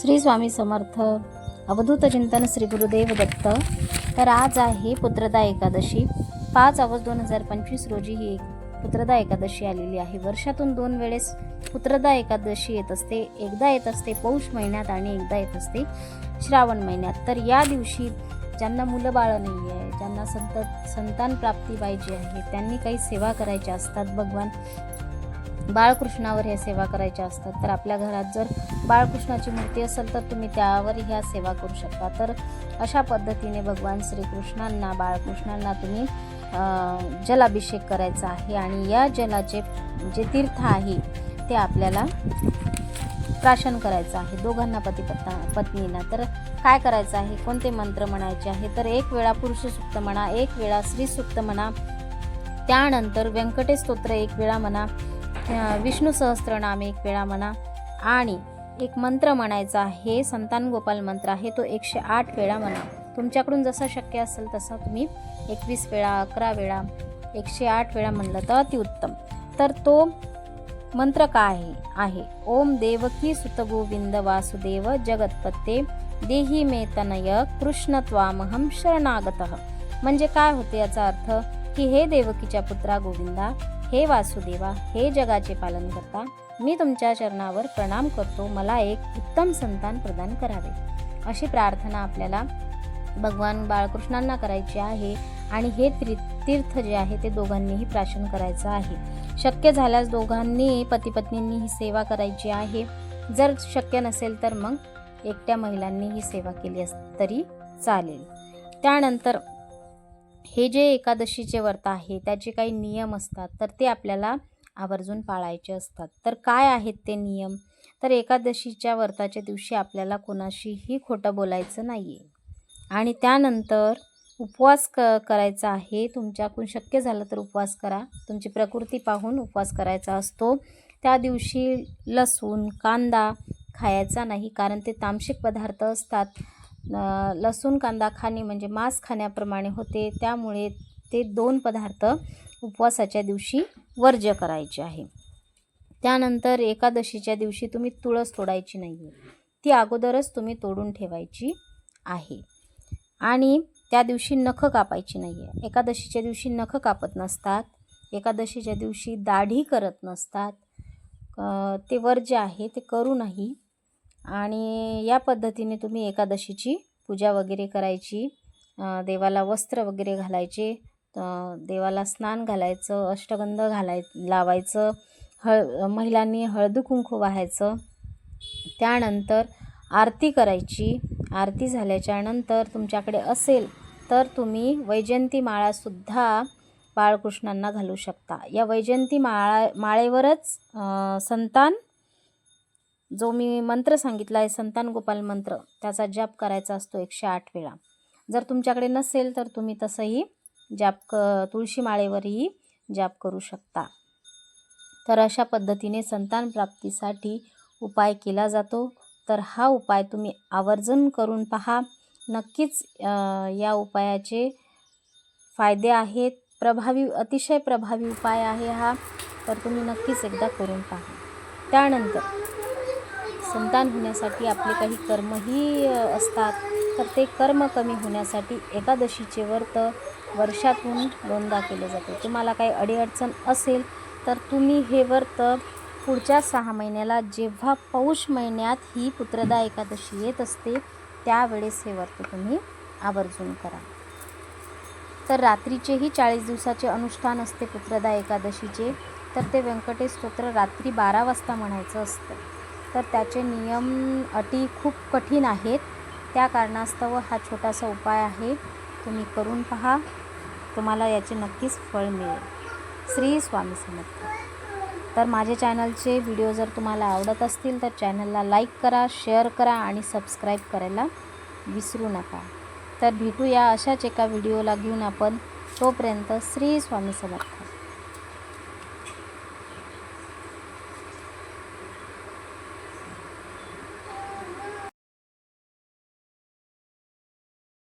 श्री स्वामी समर्थ अवधूत चिंतन श्री गुरुदेव दत्त. तर आज आहे पुत्रदा एकादशी. पाच ऑगस्ट दोन हजार पंचवीस रोजी ही एक पुत्रदा एकादशी आलेली आहे. वर्षातून दोन वेळेस पुत्रदा एकादशी येत असते. एकदा येत असते पौष महिन्यात आणि एकदा येत असते श्रावण महिन्यात. तर या दिवशी ज्यांना मुलं बाळं नाही आहे ज्यांना संत संतान प्राप्ती पाहिजे आहे त्यांनी काही सेवा करायच्या असतात. भगवान बाळकृष्णावर ह्या सेवा करायच्या असतात. तर आपल्या घरात जर बाळकृष्णाची मूर्ती असेल तर तुम्ही त्यावर ह्या सेवा करू शकता. तर अशा पद्धतीने भगवान श्रीकृष्णांना बाळकृष्णांना तुम्ही जलाभिषेक करायचा आहे आणि या जलाचे जे तीर्थ आहे ते आपल्याला प्राशन करायचं आहे दोघांना पती पत्ता पत्नींना. तर काय करायचं आहे? कोणते मंत्र म्हणायचे आहे? तर एक वेळा पुरुष सुक्त म्हणा एक वेळा स्त्रीसुक्त म्हणा त्यानंतर व्यंकटेश स्तोत्र एक वेळा म्हणा विष्णू सहस्त्रनाम एक वेळा म्हणा. आणि एक मंत्र म्हणायचा आहे संतान गोपाल मंत्र आहे तो एकशे आठ वेळा म्हणा. तुमच्याकडून जसं शक्य असेल तसा तुम्ही एकवीस वेळा अकरा वेळा एकशे आठ वेळा म्हणलं तर अतिउत्तम तर तो मंत्र काय आहे? आहे ओम देवकी सुतगोविंद वासुदेव जगतपते देही मे तनय कृष्ण त्वामहम शरणागत. म्हणजे काय होते याचा अर्थ? की हे देवकीच्या पुत्रा गोविंदा हे वासुदेवा हे जगाचे पालन करता मी तुमच्या चरणावर प्रणाम करतो मला एक उत्तम संतान प्रदान करावे. अशी प्रार्थना आपल्याला भगवान बाळकृष्णांना करायची आहे आणि हे त्री तीर्थ जे आहे ते दोघांनीही प्राशन करायचं आहे. शक्य झाल्यास दोघांनी पतीपत्नींनी ही सेवा करायची आहे. जर शक्य नसेल तर मग एकट्या महिलांनी ही सेवा केली अस तरी चालेल. त्यानंतर हे जे एकादशीचे व्रत आहे त्याचे काही नियम असतात तर ते आपल्याला आवर्जून पाळायचे असतात. तर काय आहेत ते नियम? तर एकादशीच्या व्रताच्या दिवशी आपल्याला कोणाशीही खोटं बोलायचं नाही आहे आणि त्यानंतर उपवास क करायचा आहे तुमच्याकडून शक्य झालं तर उपवास करा. तुमची प्रकृती पाहून उपवास करायचा असतो. त्या दिवशी लसूण कांदा खायचा नाही कारण ते तामसिक पदार्थ असतात. लसूण कांदा खाणे म्हणजे मांस खाण्याप्रमाणे होते. त्यामुळे ते दोन पदार्थ उपवासाच्या दिवशी वर्ज्य करायचे आहे. त्यानंतर एकादशीच्या दिवशी तुम्ही तुळस तोडायची नाही आहे ती अगोदरच तुम्ही तोडून ठेवायची आहे. आणि त्या दिवशी नखं कापायची नाही आहे एकादशीच्या दिवशी नखं कापत नसतात. एकादशीच्या दिवशी दाढी करत नसतात. ते वर्ज्य आहे ते करू नाही. आणि या पद्धतीने तुम्ही एकादशीची पूजा वगैरे करायची देवाला वस्त्र वगैरे घालायचे देवाला स्नान घालायचं अष्टगंध घालाय लावायचं हळ महिलांनी हळदी कुंकू वाहायचं. त्यानंतर आरती करायची. आरती झाल्याच्यानंतर तुमच्याकडे असेल तर तुम्ही वैजयंती माळासुद्धा बाळकृष्णांना घालू शकता. या वैजयंती माळा माळेवरच संतान जो मी मंत्र सांगितला आहे संतान गोपाल मंत्र त्याचा जाप करायचा असतो एकशे आठ वेळा. जर तुमच्याकडे नसेल तर तुम्ही तसंही जाप क तुळशी माळेवरही जाप करू शकता. तर अशा पद्धतीने संतान प्राप्तीसाठी उपाय केला जातो. तर हा उपाय तुम्ही आवर्जून करून पहा. नक्कीच या उपायाचे फायदे आहेत. प्रभावी अतिशय प्रभावी उपाय आहे हा. तर तुम्ही नक्कीच एकदा करून पहा. त्यानंतर संतान होण्यासाठी आपले काही कर्मही असतात. तर ते कर्म कमी होण्यासाठी एकादशीचे व्रत वर्षातून दोनदा केले जाते. तुम्हाला काही अडीअडचण असेल तर तुम्ही हे व्रत पुढच्या सहा महिन्याला जेव्हा पौष महिन्यात ही पुत्रदा एकादशी येत असते त्यावेळेस हे व्रत तुम्ही आवर्जून करा. तर रात्रीचेही चाळीस दिवसाचे अनुष्ठान असते पुत्रदा एकादशीचे. तर ते व्यंकटेश स्तोत्र रात्री बारा वाजता म्हणायचं असतं. तर त्याचे नियम अटी खूप कठीण आहेत. त्या कारणास्तव हा छोटासा उपाय आहे. तुम्ही करून पहा. तुम्हाला याचे नक्कीच फळ मिळेल. श्री स्वामी समर्थ. तर माझ्या चॅनलचे व्हिडिओ जर तुम्हाला आवडत असतील तर चॅनलला लाईक करा शेअर करा आणि सबस्क्राईब करायला विसरू नका. तर भेटूया अशाच एका व्हिडिओला घेऊन आपण. तोपर्यंत श्री स्वामी समर्थ.